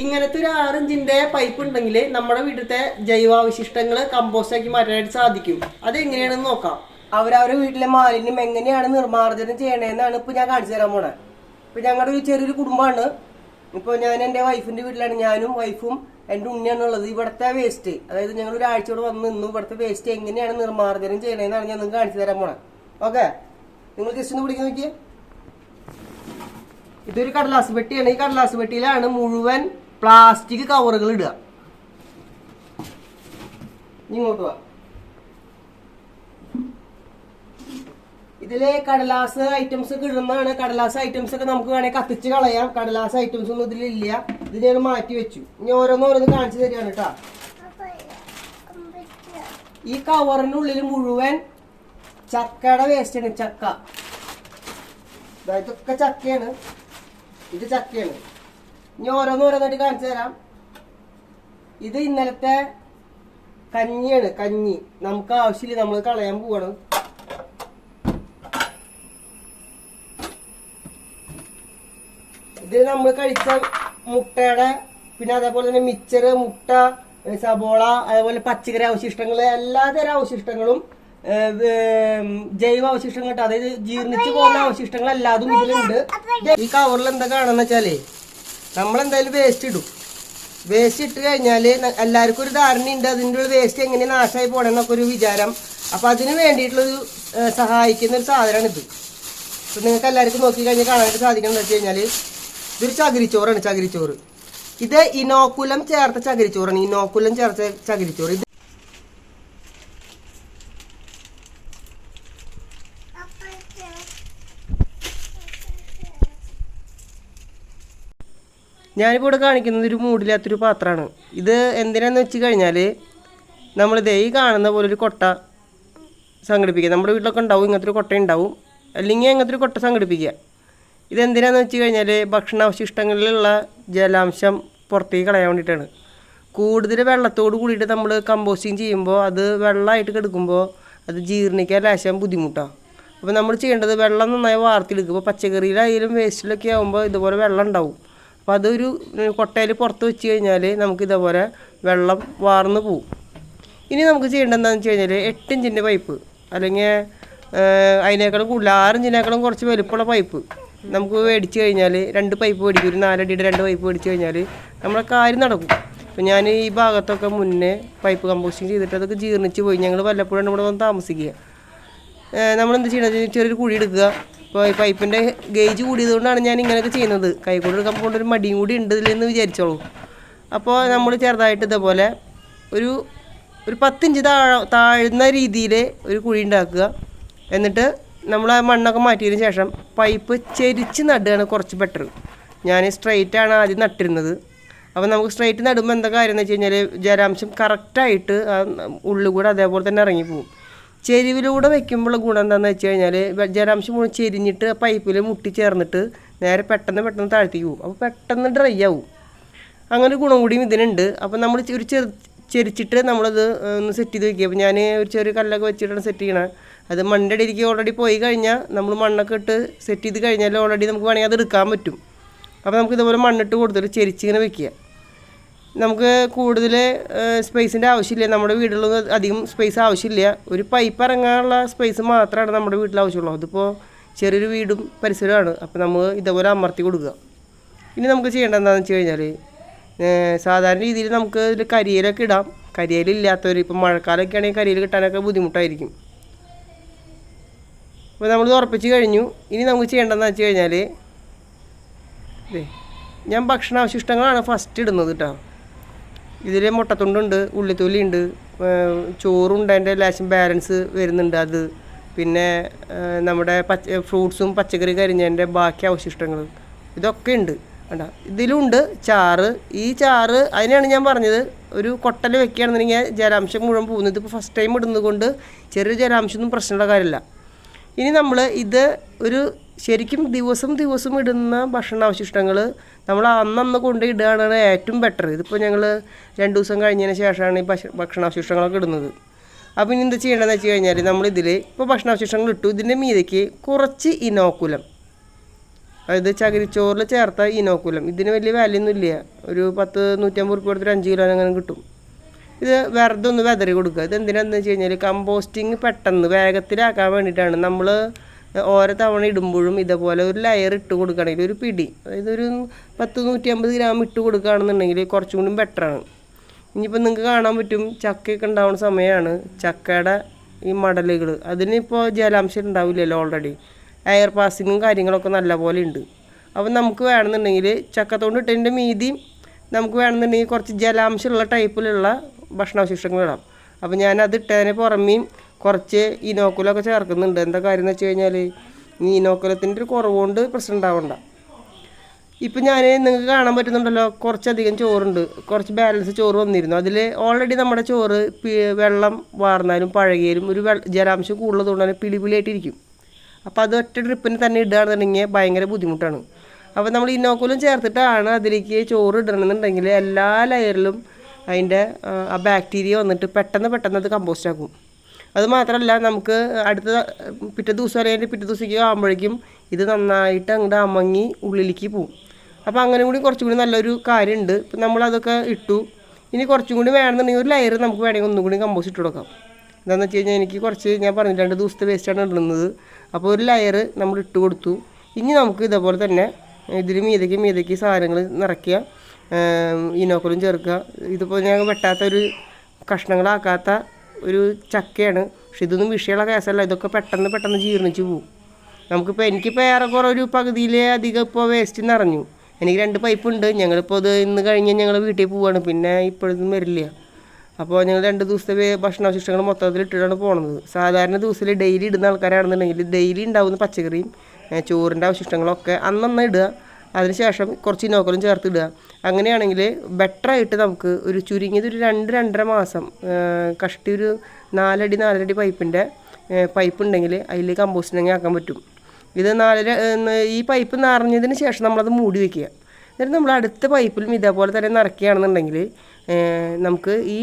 ഇങ്ങനത്തെ ഒരു ആറ് ഇഞ്ചിന്റെ പൈപ്പ് ഉണ്ടെങ്കിൽ നമ്മുടെ വീട്ടിലത്തെ ജൈവാവശിഷ്ടങ്ങൾ കമ്പോസ്റ്റ് ആക്കി മാറ്റാനായിട്ട് സാധിക്കും. അത് എങ്ങനെയാണെന്ന് നോക്കാം അവരവരുടെ വീട്ടിലെ മാലിന്യം എങ്ങനെയാണ് നിർമ്മാർജനം ചെയ്യണതെന്നാണ് ഇപ്പൊ ഞാൻ കാണിച്ചു തരാൻ പോണേ. ഇപ്പൊ ഞങ്ങളുടെ ഒരു ചെറിയൊരു കുടുംബമാണ് ഇപ്പൊ ഞാൻ എന്റെ വൈഫിന്റെ വീട്ടിലാണ്. ഞാനും വൈഫും എന്റെ ഉണ്ണിയാണ് ഉള്ളത് ഇവിടുത്തെ വേസ്റ്റ് അതായത് ഞങ്ങൾ ഒരാഴ്ചയോട് വന്ന് നിന്നു. ഇവിടുത്തെ വേസ്റ്റ് എങ്ങനെയാണ് നിർമ്മാർജനം ചെയ്യണതെന്നാണ് ഞാൻ നിങ്ങൾക്ക് കാണിച്ചു തരാൻ പോണേ. ഓക്കെ? നിങ്ങൾ ജസ്റ്റ് ഒന്ന് പിടിക്കാൻ നോക്കിയേ. ഇതൊരു കടലാസ് പെട്ടിയാണ്. ഈ കടലാസ് പെട്ടിയിലാണ് മുഴുവൻ പ്ലാസ്റ്റിക് കവറുകൾ ഇടുക. ഇങ്ങോട്ട് ഇതിലെ കടലാസ് ഐറ്റംസ് ഒക്കെ ഇടുന്നതാണ്. കടലാസ് ഐറ്റംസ് ഒക്കെ നമുക്ക് വേണമെങ്കിൽ കത്തിച്ച് കളയാം. കടലാസ് ഐറ്റംസ് ഒന്നും ഇതിലില്ല ഇത് ഞാൻ മാറ്റി വെച്ചു. ഇനി ഓരോന്നോരോന്ന് കാണിച്ചു തരികയാണ് ഈ ഈ ഉള്ളിൽ മുഴുവൻ ചക്കയുടെ വേസ്റ്റ് ആണ്. ചക്ക. ഇതൊക്കെ ചക്കയാണ്. ഇത് ചക്കയാണ്. ഇനി ഓരോന്നോരോന്നായിട്ട് കാണിച്ചു തരാം. ഇത് ഇന്നലത്തെ കഞ്ഞിയാണ് കഞ്ഞി. നമുക്ക് ആവശ്യമില്ല നമ്മൾ കളയാൻ പോവാണ്. ഇത് നമ്മൾ കഴിച്ച മുട്ടയുടെ പിന്നെ അതേപോലെ തന്നെ മിച്ചർ മുട്ട സബോള അതേപോലെ പച്ചക്കറി അവശിഷ്ടങ്ങൾ എല്ലാതരം അവശിഷ്ടങ്ങളും ജൈവ അവശിഷ്ടങ്ങൾ അതായത് ജീർണിച്ചു പോകുന്ന അവശിഷ്ടങ്ങൾ എല്ലാതും ഇതിലുണ്ട്. ഈ കവറിൽ എന്താ കാണുന്ന വെച്ചാലേ നമ്മളെന്തായാലും വേസ്റ്റ് ഇടും. വേസ്റ്റ് ഇട്ട് കഴിഞ്ഞാൽ എല്ലാവർക്കും ഒരു ധാരണയുണ്ട്. അതിന്റെ ഒരു വേസ്റ്റ് എങ്ങനെ നാശമായി പോകണമെന്നൊക്കെ ഒരു വിചാരം. അപ്പോൾ അതിന് വേണ്ടിയിട്ടുള്ളൊരു സഹായിക്കുന്ന ഒരു സാധനമാണ് ഇത്. ഇപ്പം നിങ്ങൾക്ക് എല്ലാവർക്കും നോക്കി കഴിഞ്ഞാൽ കാണാനായിട്ട് സാധിക്കണം എന്ന് വെച്ച് കഴിഞ്ഞാൽ ഇതൊരു ചകിരിച്ചോറാണ് ചകിരിച്ചോറ്. ഇത് ഇനോക്കുലം ചേർത്ത ചകിരിച്ചോറാണ്. ഇനോക്കുലം ചേർത്ത ചകിരിച്ചോറ് ഇത് ഞാനിപ്പോൾ ഇവിടെ കാണിക്കുന്നത് ഒരു മൂടില്ലാത്തൊരു പാത്രമാണ്. ഇത് എന്തിനാന്ന് വെച്ച് കഴിഞ്ഞാൽ ദേ ഈ കാണുന്ന പോലെ ഒരു കൊട്ട സംഘടിപ്പിക്കുക. നമ്മുടെ വീട്ടിലൊക്കെ ഉണ്ടാവും ഇങ്ങനത്തെ ഒരു കൊട്ട ഉണ്ടാവും. അല്ലെങ്കിൽ അങ്ങനത്തെ ഒരു കൊട്ട സംഘടിപ്പിക്കുക. ഇതെന്തിനാന്ന് വെച്ച് കഴിഞ്ഞാൽ ഭക്ഷണാവശിഷ്ടങ്ങളിലുള്ള ജലാംശം പുറത്തേക്ക് കളയാൻ വേണ്ടിയിട്ടാണ്. കൂടുതൽ വെള്ളത്തോട് കൂടിയിട്ട് നമ്മൾ കമ്പോസ്റ്റിങ് ചെയ്യുമ്പോൾ അത് വെള്ളമായിട്ട് കിടക്കുമ്പോൾ അത് ജീർണിക്കാൻ ലാശം ബുദ്ധിമുട്ടാണ് അപ്പോൾ നമ്മൾ ചെയ്യേണ്ടത് വെള്ളം നന്നായി വാർത്തെടുക്കും ഇപ്പോൾ പച്ചക്കറിയിലായാലും വേസ്റ്റിലൊക്കെ ആകുമ്പോൾ ഇതുപോലെ വെള്ളം ഉണ്ടാവും. അപ്പോൾ അതൊരു കൊട്ടയിൽ പുറത്ത് വെച്ച് കഴിഞ്ഞാൽ നമുക്ക് ഇതേപോലെ വെള്ളം വാർന്ന് പോവും. ഇനി നമുക്ക് ചെയ്യേണ്ടത് എന്താണെന്ന് വെച്ച് കഴിഞ്ഞാൽ എട്ട് ഇഞ്ചിന്റെ പൈപ്പ് അല്ലെങ്കിൽ അതിനേക്കാളും കൂടുതൽ ആറ് ഇഞ്ചിനേക്കാളും കുറച്ച് വലുപ്പമുള്ള പൈപ്പ് നമുക്ക് മേടിച്ച് കഴിഞ്ഞാൽ രണ്ട് പൈപ്പ് മേടിക്കും ഒരു നാലടിയുടെ രണ്ട് പൈപ്പ് മേടിച്ച് കഴിഞ്ഞാൽ നമ്മളെ കാര്യം നടക്കും. അപ്പം ഞാൻ ഈ ഭാഗത്തൊക്കെ മുന്നേ പൈപ്പ് കമ്പോസ്റ്റിങ് ചെയ്തിട്ട് അതൊക്കെ ജീർണിച്ച് പോയി. ഞങ്ങൾ വല്ലപ്പോഴാണ് ഇവിടെ വന്ന് താമസിക്കുക. നമ്മൾ എന്ത് ചെയ്യണത്? ചെറിയൊരു കുഴി എടുക്കുക. ഇപ്പോൾ ഈ പൈപ്പിന്റെ ഗേജ് കൂടിയതുകൊണ്ടാണ് ഞാൻ ഇങ്ങനെയൊക്കെ ചെയ്യുന്നത്. കൈകൂടി എടുക്കാൻ ഒരു മടിയും കൂടി ഉണ്ട് ഇതിലെന്ന് വിചാരിച്ചോളൂ. അപ്പോൾ നമ്മൾ ചെറുതായിട്ട് ഇതേപോലെ ഒരു ഒരു പത്തിഞ്ച് താഴ താഴ്ന്ന രീതിയിൽ ഒരു കുഴി ഉണ്ടാക്കുക. എന്നിട്ട് നമ്മൾ ആ മണ്ണൊക്കെ മാറ്റിയതിന് ശേഷം പൈപ്പ് ചെരിച്ച് നടുകയാണ് കുറച്ച് ബെറ്റർ ഞാൻ സ്ട്രെയിറ്റ് ആണ് ആദ്യം നട്ടിരുന്നത്. അപ്പോൾ നമുക്ക് സ്ട്രെയിറ്റ് നടുമ്പോൾ എന്താ കാര്യം എന്ന് വെച്ച് കഴിഞ്ഞാൽ ജലാംശം കറക്റ്റായിട്ട് ഉള്ളിൽ കൂടെ അതേപോലെ തന്നെ ഇറങ്ങിപ്പോവും. ചെരുവിലൂടെ വെക്കുമ്പോൾ ഗുണം എന്താണെന്ന് വെച്ച് കഴിഞ്ഞാൽ ജലാംശം മുഴുവൻ ചെരിഞ്ഞിട്ട് പൈപ്പിൽ മുട്ടി ചേർന്നിട്ട് നേരെ പെട്ടെന്ന് പെട്ടെന്ന് താഴ്ത്തിക്ക് പോകും അപ്പോൾ പെട്ടെന്ന് ഡ്രൈ ആവും. അങ്ങനെ ഒരു ഗുണം കൂടിയും ഇതിനുണ്ട്. അപ്പോൾ നമ്മൾ ഒരു ചെറു ചെരിച്ചിട്ട് നമ്മളത് ഒന്ന് സെറ്റ് ചെയ്ത് വെക്കുക അപ്പോൾ ഞാൻ ഒരു ചെറിയ കല്ലൊക്കെ വെച്ചിട്ടാണ് സെറ്റ് ചെയ്യണത് അത് മണ്ണിന്റെ ഇടയിലേക്ക് ഓൾറെഡി പോയി കഴിഞ്ഞാൽ നമ്മൾ മണ്ണൊക്കെ ഇട്ട് സെറ്റ് ചെയ്ത് കഴിഞ്ഞാൽ ഓൾറെഡി നമുക്ക് വേണമെങ്കിൽ അത് എടുക്കാൻ പറ്റും. അപ്പോൾ നമുക്ക് ഇതുപോലെ മണ്ണിട്ട് കൊടുത്തിട്ട് ചെരിച്ചിങ്ങനെ വെക്കുക. നമുക്ക് കൂടുതൽ സ്പേസിന്റെ ആവശ്യമില്ല. നമ്മുടെ വീട്ടിലൊന്നും അധികം സ്പേസ് ആവശ്യമില്ല. ഒരു പൈപ്പ് ഇറങ്ങാനുള്ള സ്പേസ് മാത്രമാണ് നമ്മുടെ വീട്ടിൽ ആവശ്യമുള്ളൂ. അതിപ്പോൾ ചെറിയൊരു വീടും പരിസരമാണ് അപ്പോൾ നമ്മൾ ഇതേപോലെ അമർത്തി കൊടുക്കുക. ഇനി നമുക്ക് ചെയ്യേണ്ടത് എന്താണെന്ന് വെച്ച് കഴിഞ്ഞാൽ സാധാരണ രീതിയിൽ നമുക്ക് ഇതിൽ കരിയിലൊക്കെ ഇടാം. കരിയിലില്ലാത്തവർ ഇപ്പം മഴക്കാലമൊക്കെ ആണെങ്കിൽ കരിയിൽ കിട്ടാനൊക്കെ ബുദ്ധിമുട്ടായിരിക്കും. അപ്പോൾ നമ്മൾ ഉറപ്പിച്ച് കഴിഞ്ഞു. ഇനി നമുക്ക് ചെയ്യേണ്ടതെന്ന് വെച്ച് കഴിഞ്ഞാൽ ഞാൻ ഭക്ഷണാവശിഷ്ടങ്ങളാണ് ഫസ്റ്റ് ഇടുന്നത് കേട്ടോ ഇതിൽ മുട്ടത്തുണ്ടുണ്ട് ഉള്ളിത്തൊലി ഉണ്ട് ചോറുണ്ട് അതിന്റെ ലേശം ബാലൻസ് വരുന്നുണ്ട് അത്. പിന്നെ നമ്മുടെ പച്ച ഫ്രൂട്ട്സും പച്ചക്കറി കരിഞ്ഞതിന്റെ ബാക്കി അവശിഷ്ടങ്ങൾ ഇതൊക്കെ ഉണ്ട്. വേണ്ട ഇതിലുണ്ട് ചാറ്. ഈ ചാറ് അതിനാണ് ഞാൻ പറഞ്ഞത്. ഒരു കൊട്ടൽ വെക്കുകയാണെന്നുണ്ടെങ്കിൽ ജലാംശം മുഴുവൻ പോകുന്നത് ഇപ്പോൾ ഫസ്റ്റ് ടൈം ഇടുന്നത് കൊണ്ട് ചെറിയ ജലാംശമൊന്നും പ്രശ്നമുള്ള കാര്യമില്ല. ഇനി നമ്മൾ ഇത് ഒരു ശരിക്കും ദിവസം ദിവസം ഇടുന്ന ഭക്ഷണാവശിഷ്ടങ്ങൾ നമ്മൾ അന്നന്ന് കൊണ്ട് ഏറ്റവും ബെറ്റർ ഇതിപ്പോൾ ഞങ്ങൾ രണ്ട് ദിവസം കഴിഞ്ഞതിന് ശേഷമാണ് ഈ ഭക്ഷ ഭക്ഷണാവശിഷ്ടങ്ങളൊക്കെ ഇടുന്നത്. അപ്പോൾ ഇനി എന്താ ചെയ്യേണ്ടതെന്ന് വെച്ച് കഴിഞ്ഞാൽ നമ്മളിതിൽ ഇപ്പോൾ ഭക്ഷണാവശിഷ്ടങ്ങൾ ഇട്ടു. ഇതിന്റെ മീതയ്ക്ക് കുറച്ച് ഇനോക്കുലം. അതായത് ചകിരിച്ചോറിൽ ചേർത്ത ഇനോക്കുലം. ഇതിന് വലിയ വാല്യൊന്നും ഇല്ല. ഒരു പത്ത് നൂറ്റമ്പത് റുപ്യ കൊടുത്തിട്ട് അഞ്ച് കിലോ അങ്ങനെ കിട്ടും. ഇത് വെറുതെ ഒന്ന് വെതറി കൊടുക്കുക. ഇത് എന്തിനാന്ന് വെച്ച് കഴിഞ്ഞാൽ കമ്പോസ്റ്റിങ് പെട്ടെന്ന് വേഗത്തിലാക്കാൻ വേണ്ടിയിട്ടാണ് നമ്മൾ ഓരോ തവണ ഇടുമ്പോഴും ഇതേപോലെ ഒരു ലെയർ ഇട്ട് കൊടുക്കുകയാണെങ്കിൽ ഒരു പിടി അതായത് ഒരു പത്ത് നൂറ്റി അമ്പത് ഗ്രാം ഇട്ട് കൊടുക്കുകയാണെന്നുണ്ടെങ്കിൽ കുറച്ചും കൂടി ബെറ്ററാണ് ഇനിയിപ്പോൾ നിങ്ങൾക്ക് കാണാൻ പറ്റും ചക്കയൊക്കെ ഉണ്ടാവുന്ന സമയമാണ് ചക്കയുടെ ഈ മടലുകൾ അതിനിപ്പോൾ ജലാംശം ഉണ്ടാവില്ലല്ലോ ഓൾറെഡി എയർ പാസിങ്ങും കാര്യങ്ങളൊക്കെ നല്ലപോലെ ഉണ്ട്. അപ്പോൾ നമുക്ക് വേണമെന്നുണ്ടെങ്കിൽ ചക്കത്തോണ്ട് ഇട്ടതിന്റെ മീതി നമുക്ക് വേണമെന്നുണ്ടെങ്കിൽ കുറച്ച് ജലാംശമുള്ള ടൈപ്പിലുള്ള ഭക്ഷണാവശിഷ്ടങ്ങൾ ഇടാം. അപ്പോൾ ഞാനത് ഇട്ടതിന് പുറമേയും കുറച്ച് ഇനോക്കുലമൊക്കെ ചേർക്കുന്നുണ്ട്. എന്താ കാര്യം എന്ന് വെച്ച് കഴിഞ്ഞാൽ ഈ ഇനോക്കുലത്തിന്റെ ഒരു കുറവുകൊണ്ട് പ്രശ്നം ഉണ്ടാവണ്ട. ഇപ്പം ഞാൻ നിങ്ങൾക്ക് കാണാൻ പറ്റുന്നുണ്ടല്ലോ കുറച്ചധികം ചോറുണ്ട്. കുറച്ച് ബാലൻസ് ചോറ് വന്നിരുന്നു. അതിൽ ഓൾറെഡി നമ്മുടെ ചോറ് വെള്ളം വാർന്നാലും പഴകിയാലും ഒരു ജലാംശം കൂടുതലതുകൊണ്ട് തന്നെ പിളിപിളിയായിട്ടിരിക്കും അപ്പോൾ അത് ഒറ്റ ട്രിപ്പിന് തന്നെ ഇടുകയാണെന്നുണ്ടെങ്കിൽ ഭയങ്കര ബുദ്ധിമുട്ടാണ്. അപ്പോൾ നമ്മൾ ഇന്നോക്കുലം ചേർത്തിട്ടാണ് അതിലേക്ക് ചോറ് ഇടണമെന്നുണ്ടെങ്കിൽ എല്ലാ ലെയറിലും അതിന്റെ ആ ബാക്ടീരിയ വന്നിട്ട് പെട്ടെന്ന് പെട്ടെന്ന് അത് കമ്പോസ്റ്റ് ആക്കും. അത് മാത്രമല്ല നമുക്ക് അടുത്ത പിറ്റേ ദിവസം അല്ലെങ്കിൽ പിറ്റേ ദിവസത്തേക്ക് ആകുമ്പോഴേക്കും ഇത് നന്നായിട്ട് അങ്ങോട്ട് അമങ്ങി ഉള്ളിലേക്ക് പോവും. അപ്പോൾ അങ്ങനെ കൂടി കുറച്ചും കൂടി നല്ലൊരു കാര്യമുണ്ട് ഇപ്പം നമ്മളതൊക്കെ ഇട്ടു. ഇനി കുറച്ചും കൂടി വേണമെന്നുണ്ടെങ്കിൽ ഒരു ലെയർ നമുക്ക് വേണമെങ്കിൽ ഒന്നും കൂടി കമ്പോസ് ഇട്ട് കൊടുക്കാം. എന്താണെന്ന് വെച്ച് കഴിഞ്ഞാൽ എനിക്ക് കുറച്ച് ഞാൻ പറഞ്ഞു രണ്ട് ദിവസത്തെ വേസ്റ്റാണ് ഇടുന്നത്. അപ്പോൾ ഒരു ലെയർ നമ്മൾ ഇട്ട് കൊടുത്തു. ഇനി നമുക്ക് ഇതേപോലെ തന്നെ ഇതിൽ മീതയ്ക്ക് മീതയ്ക്ക് സാധനങ്ങൾ നിറയ്ക്കുക ഇനോക്കലും ചേർക്കുക. ഇതിപ്പോൾ ഞാൻ വെട്ടാത്ത ഒരു കഷ്ണങ്ങളാക്കാത്ത ഒരു ചക്കയാണ്. പക്ഷെ ഇതൊന്നും വിഷയമുള്ള കേസല്ല. ഇതൊക്കെ പെട്ടെന്ന് പെട്ടെന്ന് ജീർണിച്ച് പോകും നമുക്കിപ്പോൾ എനിക്കിപ്പോൾ ഏറെക്കുറെ ഒരു പകുതിയിലേ അധികം ഇപ്പോൾ വേസ്റ്റ് നിറഞ്ഞു. എനിക്ക് രണ്ട് പൈപ്പ് ഉണ്ട്. ഞങ്ങളിപ്പോൾ അത് ഇന്ന് കഴിഞ്ഞ് ഞങ്ങൾ വീട്ടിൽ പോവാണ്. പിന്നെ ഇപ്പോഴൊന്നും വരില്ല. അപ്പോൾ ഞങ്ങൾ രണ്ട് ദിവസത്തെ ഭക്ഷണാവശിഷ്ടങ്ങൾ മൊത്തത്തിൽ ഇട്ടിട്ടാണ് പോകുന്നത് സാധാരണ ദിവസത്തിൽ ഡെയിലി ഇടുന്ന ആൾക്കാരാണെന്നുണ്ടെങ്കിൽ ഡെയിലി ഉണ്ടാവുന്ന പച്ചക്കറിയും ചോറിന്റെ അവശിഷ്ടങ്ങളൊക്കെ അന്നന്ന് ഇടുക. അതിനുശേഷം കുറച്ച് നോക്കലും ചേർത്തിടുക അങ്ങനെയാണെങ്കിൽ ബെറ്ററായിട്ട് നമുക്ക് ഒരു ചുരുങ്ങിയത് ഒരു രണ്ട് രണ്ടര മാസം കഷ്ടി ഒരു നാലടി നാലടി പൈപ്പിന്റെ പൈപ്പ് ഉണ്ടെങ്കിൽ അതിൽ കമ്പോസ്റ്റിങ് ആക്കാൻ പറ്റും. ഇത് നാലര ഈ പൈപ്പ് നിറഞ്ഞതിന് ശേഷം നമ്മളത് മൂടി വയ്ക്കുക എന്നിട്ട് നമ്മൾ അടുത്ത പൈപ്പിലും ഇതേപോലെ തന്നെ നിറയ്ക്കുകയാണെന്നുണ്ടെങ്കിൽ നമുക്ക് ഈ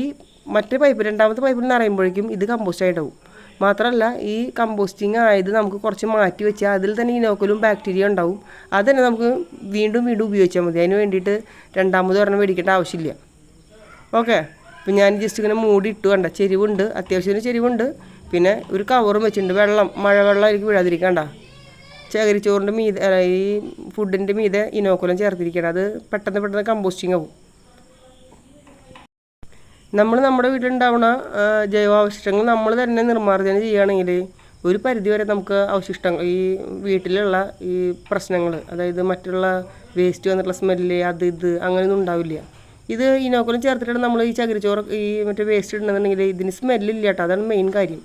മറ്റേ പൈപ്പ് രണ്ടാമത്തെ പൈപ്പിൽ നിറയുമ്പോഴേക്കും ഇത് കമ്പോസ്റ്റ് ആയിട്ടാവും. മാത്രമല്ല ഈ കമ്പോസ്റ്റിംഗ് ആയത് നമുക്ക് കുറച്ച് മാറ്റി വെച്ചാൽ അതിൽ തന്നെ ഇനോക്കലും ബാക്ടീരിയ ഉണ്ടാവും. അത് തന്നെ നമുക്ക് വീണ്ടും വീണ്ടും ഉപയോഗിച്ചാൽ മതി. അതിന് വേണ്ടിയിട്ട് രണ്ടാമത് ഒരെണ്ണം മേടിക്കേണ്ട ആവശ്യമില്ല. ഓക്കെ അപ്പം ഞാൻ ജസ്റ്റ് ഇങ്ങനെ മൂടി ഇട്ടു കണ്ട. ചെരിവുണ്ട്. അത്യാവശ്യത്തിന് ചെരിവുണ്ട്. പിന്നെ ഒരു കവറും വെച്ചിട്ടുണ്ട്. വെള്ളം മഴവെള്ളം എനിക്ക് വീഴാതിരിക്കണ്ട. ചകിരിച്ചോറിന്റെ മീതെ ഈ ഫുഡിന്റെ മീതെ ഇനോക്കുലം ചേർത്തിരിക്കണം അത് പെട്ടെന്ന് പെട്ടെന്ന് കമ്പോസ്റ്റിംഗ് ആവും. നമ്മൾ നമ്മുടെ വീട്ടിലുണ്ടാവുന്ന ജൈവാവശിഷ്ടങ്ങൾ നമ്മൾ തന്നെ നിർമ്മാർജനം ചെയ്യുകയാണെങ്കിൽ ഒരു പരിധിവരെ നമുക്ക് അവശിഷ്ടങ്ങൾ ഈ വീട്ടിലുള്ള ഈ പ്രശ്നങ്ങൾ അതായത് മറ്റുള്ള വേസ്റ്റ് വന്നിട്ടുള്ള സ്മെല്ല് അത് ഇത് അങ്ങനെയൊന്നും ഉണ്ടാവില്ല. ഇത് ഇനോക്കുലം ചേർത്തിട്ടാണ് നമ്മൾ ഈ ചകിരിച്ചോറ് ഈ മറ്റേ വേസ്റ്റ് ഇടണമെന്നുണ്ടെങ്കിൽ ഇതിന് സ്മെല്ലില്ല കേട്ടോ. അതാണ് മെയിൻ കാര്യം.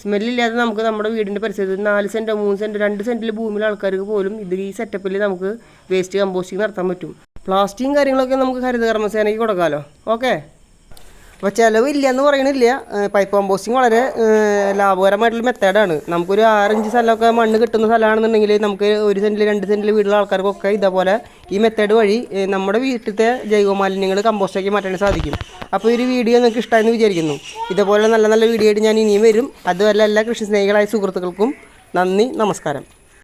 സ്മെല്ലില്ലാതെ നമുക്ക് നമ്മുടെ വീടിന്റെ പരിസരത്ത് നാല് സെന്റോ മൂന്ന് സെന്റോ രണ്ട് സെന്റിൽ ഭൂമിയിലെ ആൾക്കാർക്ക് പോലും ഇത് ഈ സെറ്റപ്പിൽ നമുക്ക് വേസ്റ്റ് കമ്പോസ്റ്റിംഗ് നടത്താൻ പറ്റും. പ്ലാസ്റ്റിക്കും കാര്യങ്ങളൊക്കെ നമുക്ക് ഹരിത കർമ്മസേനയ്ക്ക് കൊടുക്കാമല്ലോ ഓക്കെ അപ്പോൾ ചിലവില്ല എന്ന് പറയണില്ല പൈപ്പ് കമ്പോസ്റ്റിംഗ് വളരെ ലാഭകരമായിട്ടുള്ള മെത്തേഡാണ്. നമുക്കൊരു ആറഞ്ച് സ്ഥലമൊക്കെ മണ്ണ് കിട്ടുന്ന സ്ഥലമാണെന്നുണ്ടെങ്കിൽ നമുക്ക് ഒരു സെന്റിൽ രണ്ട് സെന്റിൽ വീടുള്ള ആൾക്കാർക്കൊക്കെ ഇതേപോലെ ഈ മെത്തേഡ് വഴി നമ്മുടെ വീട്ടിലത്തെ ജൈവ മാലിന്യങ്ങൾ കമ്പോസ്റ്റാക്കി മാറ്റാൻ സാധിക്കും. അപ്പോൾ ഒരു വീഡിയോ നിങ്ങൾക്ക് ഇഷ്ടമായെന്ന് വിചാരിക്കുന്നു. ഇതേപോലെ നല്ല നല്ല വീഡിയോ ആയിട്ട് ഞാൻ ഇനിയും വരും. അതുമല്ല എല്ലാ കൃഷി സ്നേഹികളായ സുഹൃത്തുക്കൾക്കും നന്ദി നമസ്കാരം.